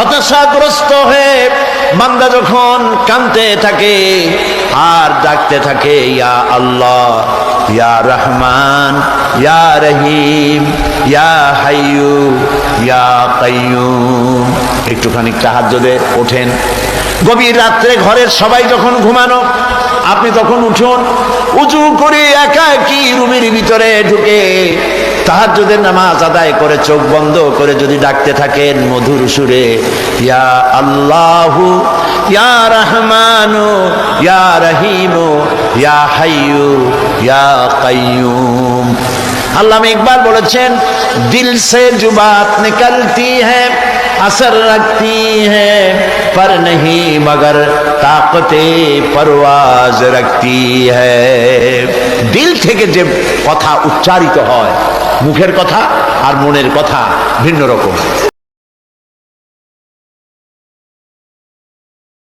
হতাশাগ্রস্ত হয়ে বান্দা যখন কানতে থাকে আর ডাকতে থাকে, ইয়া আল্লাহ, ইয়া রহমান, ইয়া রহিম, ইয়া হাইয়ু, ইয়া কাইয়ুম। একটুখানি তাহাজ্জুদে ওঠেন। গভীর রাত্রে ঘরের সবাই যখন ঘুমানো, আপনি তখন উঠুন উঁচু করে একা কি রুমের ভিতরে ঢুকে তাহাজ্জুদের নামাজ আদায় করে চোখ বন্ধ করে যদি ডাকতে থাকেন মধুর সুরে ইয়া আল্লাহু ইয়া রহমানু ইয়া রহিমু ইয়া হাইয়ু ইয়া কাইয়ুম আল্লাহ ইকবাল বলেছেন দিল সে জুবাত নিকলতি হ্যাঁ असर रखती हैं पर नहीं मगर ताकते परवाज रखती है দিল থেকে যে কথা উচ্চারিত হয় মুখের কথা আর মনের কথা ভিন্ন রকম।